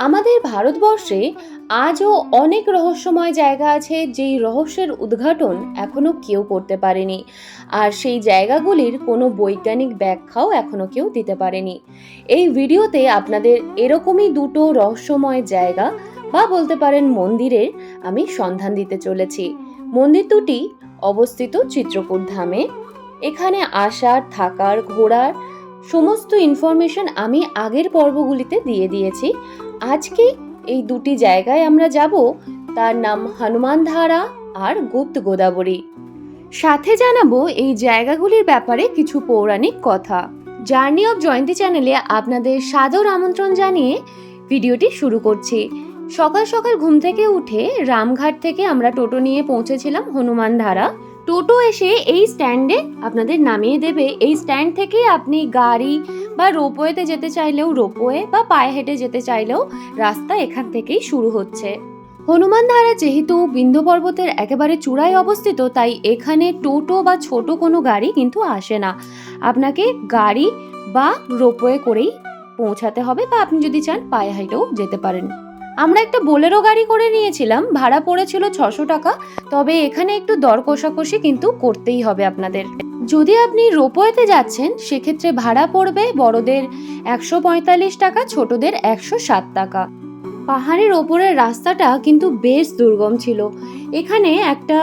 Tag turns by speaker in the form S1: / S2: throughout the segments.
S1: আমাদের ভারতবর্ষে আজও অনেক রহস্যময় জায়গা আছে যেই রহস্যের উদ্ঘাটন এখনও কেউ করতে পারেনি। আর সেই জায়গাগুলির কোনো বৈজ্ঞানিক ব্যাখ্যাও এখনও কেউ দিতে পারেনি। এই ভিডিওতে আপনাদের এরকমই দুটো রহস্যময় জায়গা বা বলতে পারেন মন্দিরের আমি সন্ধান দিতে চলেছি। মন্দির দুটি অবস্থিত চিত্রকূট ধামে। এখানে আসার, থাকার, ঘোরার সমস্ত ইনফরমেশন আমি আগের পর্বগুলিতে দিয়ে দিয়েছি। আজকে এই দুটি জায়গায় আমরা যাব, তার নাম হনুমানধারা আর গুপ্ত গোদাবরী। সাথে জানাব এই জায়গাগুলির ব্যাপারে কিছু পৌরাণিক কথা। জার্নি অফ জয়ন্তী চ্যানেলে আপনাদের সাদর আমন্ত্রণ জানিয়ে ভিডিওটি শুরু করছি। সকাল সকাল ঘুম থেকে উঠে রামঘাট থেকে আমরা টোটো নিয়ে পৌঁছেছিলাম হনুমানধারা। টোটো এসে এই স্ট্যান্ডে আপনাদের নামিয়ে দেবে। এই স্ট্যান্ড থেকে আপনি গাড়ি বা রোপওয়েতে যেতে চাইলেও রোপওয়ে বা পায়ে হেঁটে যেতে চাইলেও রাস্তা এখান থেকেই শুরু হচ্ছে। হনুমানধারা যেহেতু বিন্ধ্য পর্বতের একেবারে চূড়ায় অবস্থিত, তাই এখানে টোটো বা ছোট কোনো গাড়ি কিন্তু আসে না। আপনাকে গাড়ি বা রোপওয়ে করেই পৌঁছাতে হবে বা আপনি যদি চান পায়ে হেঁটেও যেতে পারেন। আমরা একটা বোলেরো গাড়ি করে নিয়েছিলাম, ভাড়া পড়েছিল ছশো টাকা, তবে এখানে একটু দর কষাকষি কিন্তু করতেই হবে আপনাদের। যদি আপনি রোপওয়েতে যাচ্ছেন, সেক্ষেত্রে ভাড়া পড়বে বড়দের একশো পঁয়তাল্লিশ টাকা, ছোটদের একশো সাত টাকা। পাহাড়ের ওপরের রাস্তাটা কিন্তু বেশ দুর্গম ছিল। এখানে একটা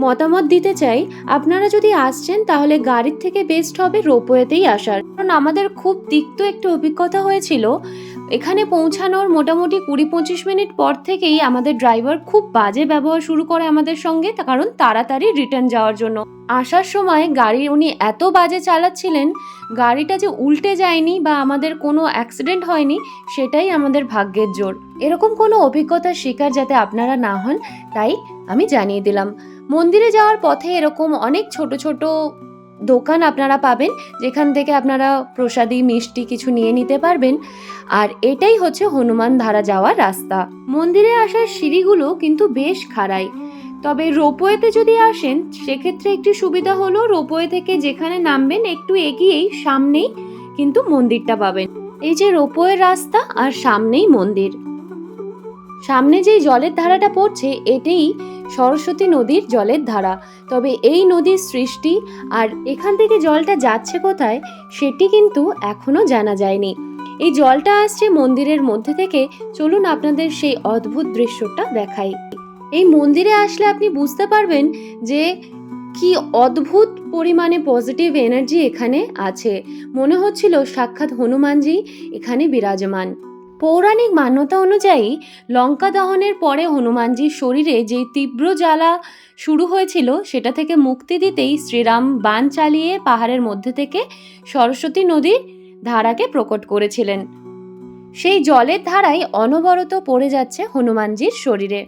S1: মতামত দিতে চাই, আপনারা যদি আসছেন, তাহলে গাড়ির থেকে বেস্ট হবে রোপওয়েতেই আসার। কারণ আমাদের খুব তিক্ত একটা অভিজ্ঞতা হয়েছিল এখানে পৌঁছানোর মোটামুটি কুড়ি পঁচিশ মিনিট পর থেকেই আমাদের ড্রাইভার খুব বাজে ব্যবহার শুরু করে আমাদের সঙ্গে কারণ তাড়াতাড়ি রিটার্ন যাওয়ার জন্য। আসার সময় গাড়ি উনি এত বাজে চালাচ্ছিলেন, গাড়িটা যে উল্টে যায়নি বা আমাদের কোনো অ্যাক্সিডেন্ট হয়নি, সেটাই আমাদের ভাগ্যের জোর। এরকম কোনো অভিজ্ঞতার শিকার যাতে আপনারা না হন, তাই আমি জানিয়ে দিলাম। মন্দিরে যাওয়ার পথে এরকম অনেক ছোট ছোট দোকান আপনারা পাবেন, যেখান থেকে আপনারা প্রসাদী, মিষ্টি কিছু নিয়ে নিতে পারবেন। আর এটাই হচ্ছে হনুমান ধারা যাওয়ার রাস্তা। মন্দিরে আসার সিঁড়িগুলো কিন্তু বেশ খাড়াই। তবে রোপওয়েতে যদি আসেন, সেক্ষেত্রে একটি সুবিধা হলো রোপওয়ে থেকে যেখানে নামবেন, একটু এগিয়েই সামনেই কিন্তু মন্দিরটা পাবেন। এই যে রোপওয়ের রাস্তা আর সামনেই মন্দির। সামনে যেই জলের ধারাটা পড়ছে, এটাই সরস্বতী নদীর জলের ধারা। তবে এই নদীর সৃষ্টি আর এখান থেকে জলটা যাচ্ছে কোথায়, সেটি কিন্তু এখনও জানা যায়নি। এই জলটা আসছে মন্দিরের মধ্যে থেকে। চলুন আপনাদের সেই অদ্ভুত দৃশ্যটা দেখাই। এই মন্দিরে আসলে আপনি বুঝতে পারবেন যে কি অদ্ভুত পরিমাণে পজিটিভ এনার্জি এখানে আছে। মনে হচ্ছিল সাক্ষাৎ হনুমানজি এখানে বিরাজমান। পৌরাণিক মান্যতা অনুযায়ী লঙ্কা দহনের পরে হনুমানজির শরীরে যে তীব্র জ্বালা শুরু হয়েছিল, সেটা থেকে মুক্তি দিতেই শ্রীরাম বান চালিয়ে পাহাড়ের মধ্যে থেকে সরস্বতী নদীর ধারাকে প্রকট করেছিলেন। সেই জলের ধারাই অনবরত পড়ে যাচ্ছে হনুমানজির শরীরে।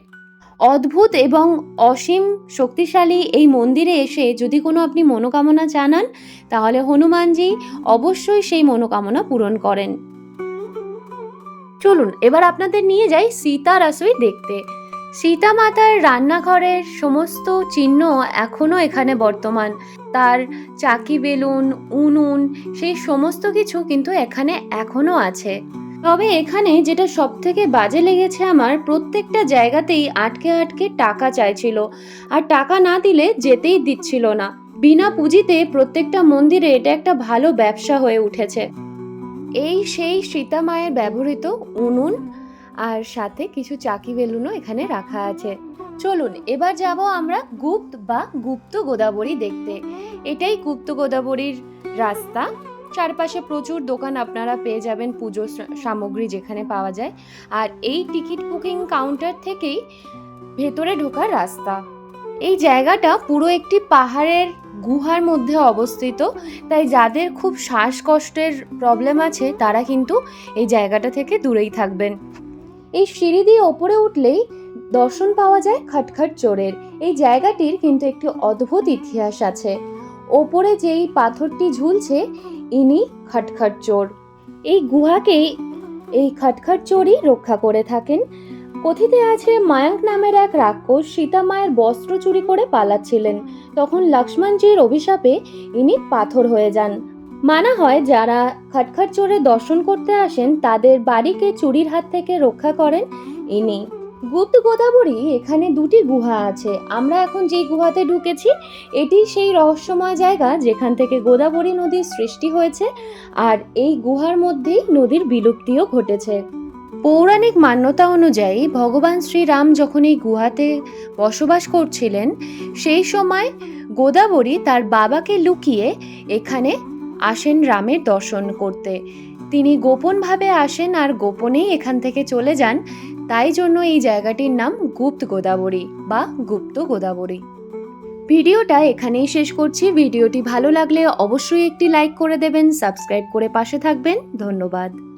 S1: অদ্ভুত এবং অসীম শক্তিশালী এই মন্দিরে এসে যদি কোনো আপনি মনোকামনা জানান, তাহলে হনুমানজি অবশ্যই সেই মনোকামনা পূরণ করেন। চলুন, এবার আপনাদের নিয়ে যাই সীতা রাসুই দেখতে। সীতা মাতার রান্নাঘরের সমস্ত চিহ্ন এখনও এখানে বর্তমান। তার চাকি বেলুন, উনুন, সেই সমস্ত কিছু কিন্তু এখানে এখনও আছে। তবে এখানে যেটা সব থেকে বাজে লেগেছে আমার, প্রত্যেকটা জায়গাতেই আটকে আটকে টাকা চাইছিল। আর টাকা না দিলে যেতেই দিচ্ছিল না। বিনা পুঁজিতে প্রত্যেকটা মন্দিরে এটা একটা ভালো ব্যবসা হয়ে উঠেছে। এই সেই সীতা মায়ের ব্যবহৃত উনুন আর সাথে কিছু চাকি বেলুনও এখানে রাখা আছে। চলুন, এবার যাব আমরা গুপ্ত বা গুপ্ত গোদাবরী দেখতে। এটাই গুপ্ত গোদাবরীর রাস্তা। চারপাশে প্রচুর দোকান আপনারা পেয়ে যাবেন পুজো সামগ্রী যেখানে পাওয়া যায়। আর এই টিকিট বুকিং কাউন্টার থেকেই ভেতরে ঢোকার রাস্তা। এই জায়গাটা পুরো একটি পাহাড়ের গুহার মধ্যে অবস্থিত, তাই যাদের খুব শ্বাসকষ্টের প্রবলেম আছে, তারা কিন্তু এই জায়গাটা থেকে দূরেই থাকবেন। এই সিঁড়ি দিয়ে ওপরে উঠলেই দর্শন পাওয়া যায় খটখট চোরের। এই জায়গাটির কিন্তু একটি অদ্ভুত ইতিহাস আছে। ওপরে যেই পাথরটি ঝুলছে, ইনি খটখট চোর। এই গুহাকে এই খটখট চোরই রক্ষা করে থাকেন। কথিতে আছে, মায়াঙ্ক নামের এক রাক্ষস সীতা মায়ের বস্ত্র চুরি করে পালাচ্ছিলেন। তখন লক্ষ্মণজির অভিশাপে ইনি পাথর হয়ে যান। মানা হয় যারা খটখট চোরে দর্শন করতে আসেন, তাদের বাড়িকে চুরির হাত থেকে রক্ষা করেন ইনি। গুপ্ত গোদাবরী, এখানে দুটি গুহা আছে। আমরা এখন যেই গুহাতে ঢুকেছি, এটি সেই রহস্যময় জায়গা যেখান থেকে গোদাবরী নদীর সৃষ্টি হয়েছে, আর এই গুহার মধ্যেই নদীর বিলুপ্তিও ঘটেছে। পৌরাণিক মান্যতা অনুযায়ী ভগবান শ্রীরাম যখন এই গুহাতে বসবাস করছিলেন, সেই সময় গোদাবরী তার বাবাকে লুকিয়ে এখানে আসেন রামের দর্শন করতে। তিনি গোপনভাবে আসেন আর গোপনেই এখান থেকে চলে যান। তাই জন্য এই জায়গাটির নাম গুপ্ত গোদাবরী বা গুপ্ত গোদাবরী। ভিডিওটা এখানেই শেষ করছি। ভিডিওটি ভালো লাগলে অবশ্যই একটি লাইক করে দেবেন, সাবস্ক্রাইব করে পাশে থাকবেন। ধন্যবাদ।